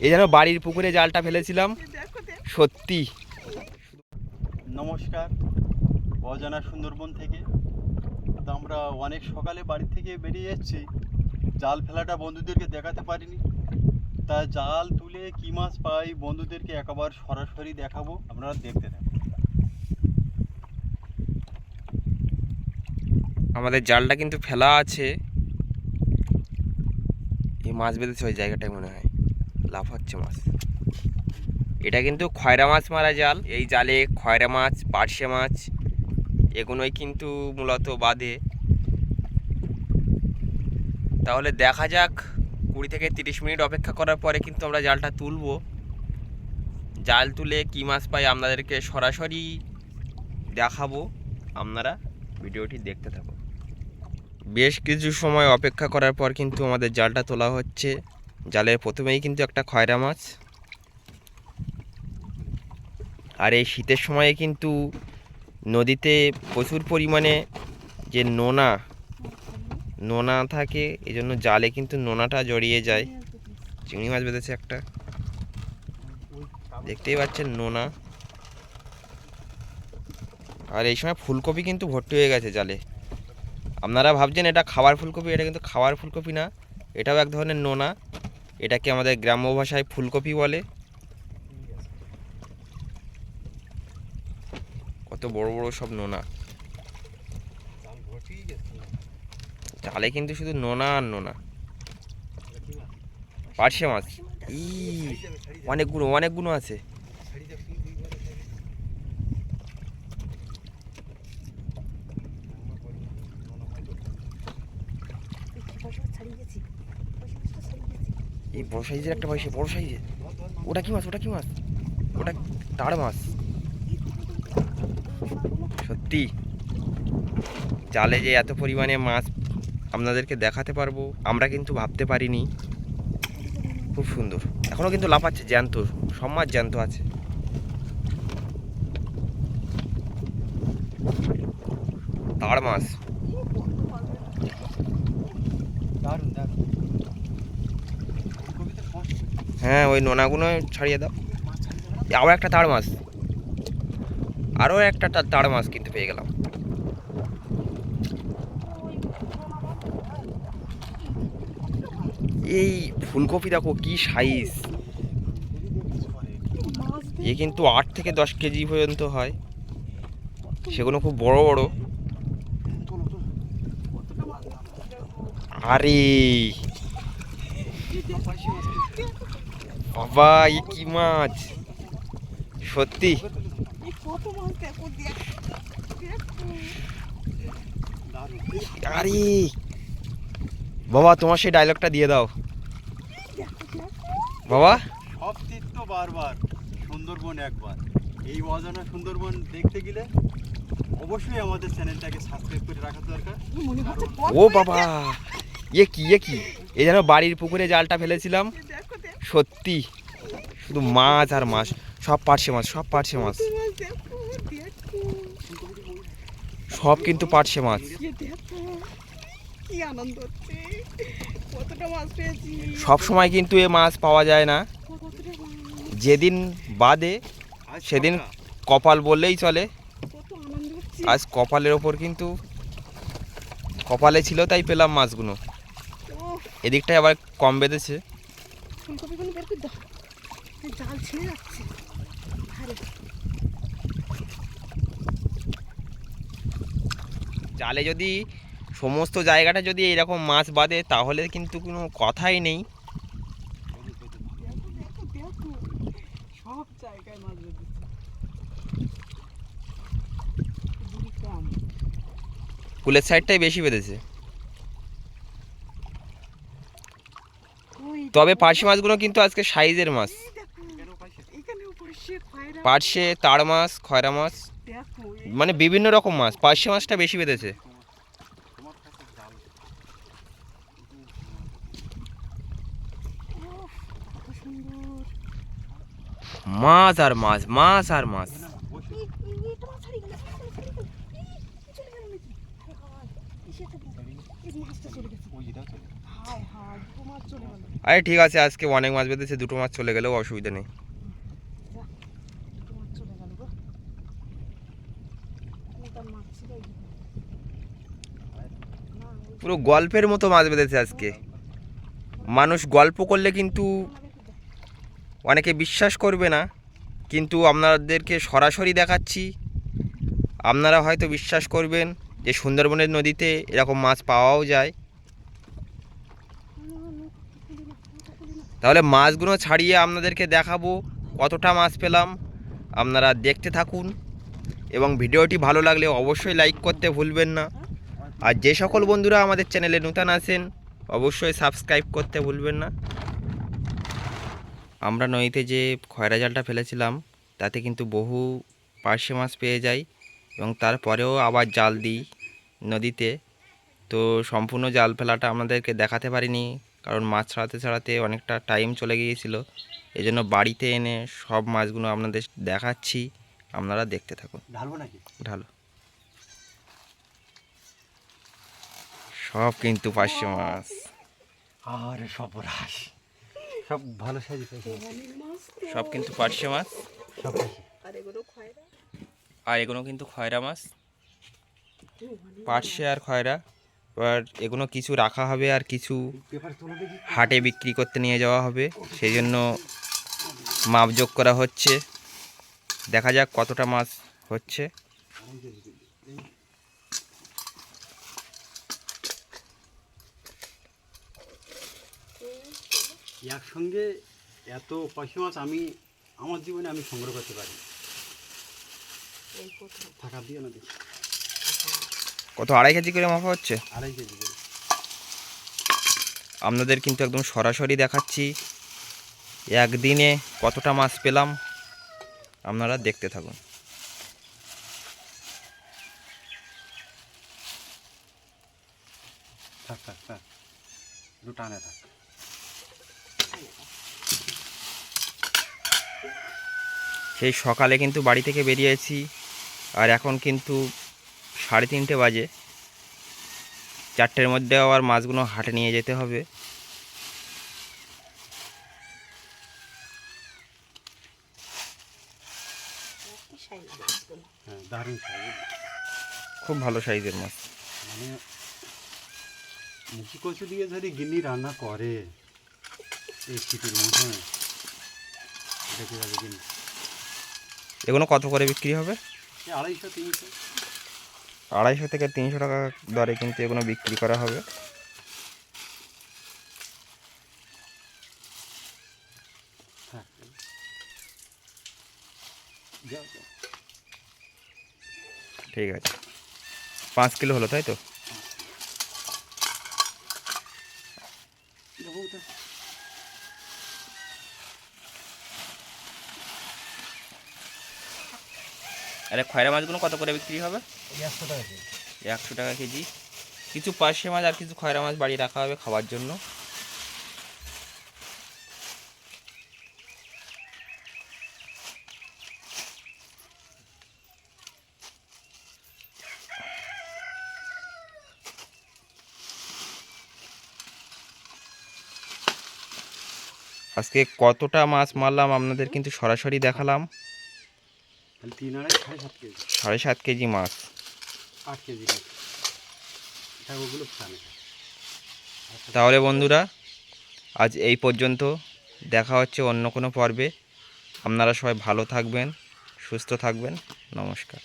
এই যেন বাড়ির পুকুরে জালটা ফেলেছিলাম। সত্যি। নমস্কার। অজানা সুন্দরবন থেকে। তো আমরা অনেক সকালে বাড়ি থেকে বেরিয়ে এসেছি। জাল ফেলাটা বন্ধুদেরকে দেখাতে পারিনি। তা জাল তুলে কী মাছ পাই বন্ধুদেরকে একবার সরাসরি দেখাবো। আপনারা দেখতে থাকুন। আমাদের জালটা কিন্তু ফেলা আছে। এই মাছ বেঁধেছে ওই জায়গাটায় মনে হয়। লাফাচ্ছে মাছ। এটা কিন্তু খয়রা মাছ মারা জাল। এই জালে খয়রা মাছ, পার্শে মাছ, এগুলোই কিন্তু মূলত বাঁধে তাহলে দেখা যাক, কুড়ি থেকে তিরিশ মিনিট অপেক্ষা করার পরে কিন্তু আমরা জালটা তুলবো। জাল তুলে কী মাছ পাই আপনাদেরকে সরাসরি দেখাবো। আপনারা ভিডিওটি দেখতে থাকুন। বেশ কিছু সময় অপেক্ষা করার পর কিন্তু আমাদের জালটা তোলা হচ্ছে। জালে প্রথমেই কিন্তু একটা খয়রা মাছ। আর এই শীতের সময়ে কিন্তু নদীতে প্রচুর পরিমাণে যে নোনা নোনা থাকে এই জন্য জালে কিন্তু নোনাটা জড়িয়ে যায়। চিংড়ি মাছ বেঁধেছে একটা। দেখতেই পাচ্ছেন নোনা। আর এই সময় ফুলকপি কিন্তু ভর্তি হয়ে গেছে জালে। আপনারা ভাবছেন এটা খাবার ফুলকপি? এটা কিন্তু খাবার ফুলকপি না, এটাও এক ধরনের নোনা। এটাকে আমাদের গ্রাম্য ভাষায় ফুলকপি বলে। কত বড় বড় সব নোনা। চালে কিন্তু শুধু নোনা আর নোনা। পার্শে মাছ। ই অনেকগুলো অনেকগুলো আছে। এই বড় সাইজের একটা পাইছে বড় সাইজের? ওটা কি মাছ? ওটা কি মাছ? ওটা তার মাছ। সত্যি? জালে যে এত পরিমাণে মাছ আপনাদেরকে দেখাতে পারব, আমরা কিন্তু ভাবতে পারিনি। খুব সুন্দর। এখনও কিন্তু লাফাচ্ছে জ্যান্ত। সব মাছ জ্যান্ত আছে। তার মাছ। দারুণ কষ্ট হ্যাঁ ওই নোনাগুলো ছাড়িয়ে দাও। আরও একটা তাড় মাছ। আরও একটা তা- তাড় মাছ কিন্তু পেয়ে গেলাম। এই ফুলকপি দেখো কি সাইজ এ কিন্তু আট থেকে দশ কেজি পর্যন্ত হয়। সেগুলো খুব বড় বড়। আরে! বাবা এ কি মাছ? সত্যি? আরে! বাবা তোমার সেই ডায়লগটা দিয়ে দাও। বাবা? সব তীর্থ বারবার সুন্দরবন একবার। এই অজানা সুন্দরবন দেখতে গেলে অবশ্যই আমাদের চ্যানেলটাকে সাবস্ক্রাইব করে রাখা দরকার। ও বাবা! এ কি এ কি? এ যেন বাড়ির পুকুরে জালটা ফেলেছিলাম। সত্যি শুধু মাছ আর মাছ সব পার্শে মাছ সব পার্শে মাছ। সব কিন্তু পার্শে মাছ। সব সময় কিন্তু এ মাছ পাওয়া যায় না। যেদিন বাদে সেদিন কপাল বললেই চলে। আজ কপালের ওপর কিন্তু কপালে ছিল তাই পেলাম মাছগুলো। এদিকটায় আবার কম বেঁধেছে। ফুলকপিগুলো বের করে দাও। জাল ছিঁড়ে যাচ্ছে। আরে। জালে যদি সমস্ত জায়গাটা যদি এরকম মাছ বাঁধে তাহলে কিন্তু কোনো কথাই নেই। সব জায়গায় মাছ কুলের সাইডটাই বেশি বেঁধেছে ওই তবে পার্শে মাছগুলো কিন্তু আজকে সাইজের মাছ পার্শে তাড় মাছ খয়রা মাছ মানে বিভিন্ন রকম মাছ পার্শে মাছটা বেশি বেঁধেছে মাছ আর মাছ মাছ আর মাছ আরে ঠিক আছে, আজকে অনেক মাছ বেঁধেছে, দুটো মাছ চলে গেলেও অসুবিধা নেই পুরো গল্পের মতো মাছ বেঁধেছে আজকে মানুষ গল্প করলে কিন্তু। অনেকে বিশ্বাস করবে না, কিন্তু আপনাদেরকে সরাসরি দেখাচ্ছি, আপনারা হয়তো বিশ্বাস করবেন যে সুন্দরবনের নদীতে এরকম মাছ পাওয়াও যায়। তাহলে মাছগুলো ছাড়িয়ে আপনাদেরকে দেখাবো কতটা মাছ পেলাম। আপনারা দেখতে থাকুন এবং ভিডিওটি ভালো লাগলে অবশ্যই লাইক করতে ভুলবেন না। আর যে সকল বন্ধুরা আমাদের চ্যানেলে নূতন আছেন, অবশ্যই সাবস্ক্রাইব করতে ভুলবেন না। আমরা নদীতে যে খয়রা জালটা ফেলেছিলাম, তাতে কিন্তু বহু পার্শে মাছ পেয়ে যাই এবং তারপরেও আবার জাল দিই। নদীতে। তো সম্পূর্ণ জাল ফেলাটা আমাদেরকে দেখাতে পারিনি কারণ মাছ ছাড়াতে ছাড়াতে অনেকটা টাইম চলে গিয়েছিল। এই জন্য বাড়িতে এনে সব মাছগুলো আপনাদের দেখাচ্ছি আপনারা দেখতে থাকুন। ঢালবো নাকি? ঢালো। সব কিন্তু পার্শে মাছ। আরে সর্বনাশ সব ভালো সাইজ। সব কিন্তু পার্শে মাছ। সব আর এগুলো কিন্তু খয়রা মাছ। অনেক পার্শে আর খয়রা। এবার এগুলো কিছু রাখা হবে আর কিছু হাটে বিক্রি করতে নিয়ে যাওয়া হবে। সেই জন্য মাপযোগ করা হচ্ছে। দেখা যাক কতটা মাছ হচ্ছে। একসঙ্গে এত পয়সা মাছ আমি আমার জীবনে আমি সংগ্রহ করতে পারি। থাকা দিয়ে না দেখি। কত আড়াই কেজি করে মাপা হচ্ছে? আড়াই কেজি করে। আপনাদের কিন্তু একদম সরাসরি দেখাচ্ছি। একদিনে কতটা মাছ পেলাম আপনারা দেখতে থাকুন। থাক থাক থাক। একটু থাক। সেই সকালে কিন্তু বাড়ি থেকে বেরিয়েছি আর এখন কিন্তু সাড়ে তিনটে বাজে। চারটের মধ্যে আবার মাছগুলো হাটে নিয়ে যেতে হবে। হ্যাঁ খুব ভালো সাইজের মাছ। মানে মুখি কচু দিয়ে যদি গিন্নি রান্না করে এই শীতের মধ্যে দেখে যাবে গিন্নি এগুলো কত করে বিক্রি হবে? আড়াইশো তিনশো। আড়াইশো থেকে তিনশো টাকা দরে কিন্তু এগুলো বিক্রি করা হবে। যাও ঠিক আছে। পাঁচ কিলো হলো তাই তো যাব ওটা আরে খয়রা মাছগুলো কত করে বিক্রি হবে? একশো টাকা কেজি। একশো টাকা কেজি কিছু পার্শে মাছ আর কিছু খয়রা মাছ বাড়ি রাখা হবে খাওয়ার জন্য। আজকে কতটা মাছ মারলাম আপনাদের কিন্তু সরাসরি দেখালাম। তিন আড়াই সাড়ে সাত কেজি। সাড়ে সাত কেজি মাছ। আট কেজি ওগুলো তাহলে বন্ধুরা আজ এই পর্যন্ত। দেখা হচ্ছে অন্য কোনো পর্বে। আপনারা সবাই ভালো থাকবেন সুস্থ থাকবেন। নমস্কার।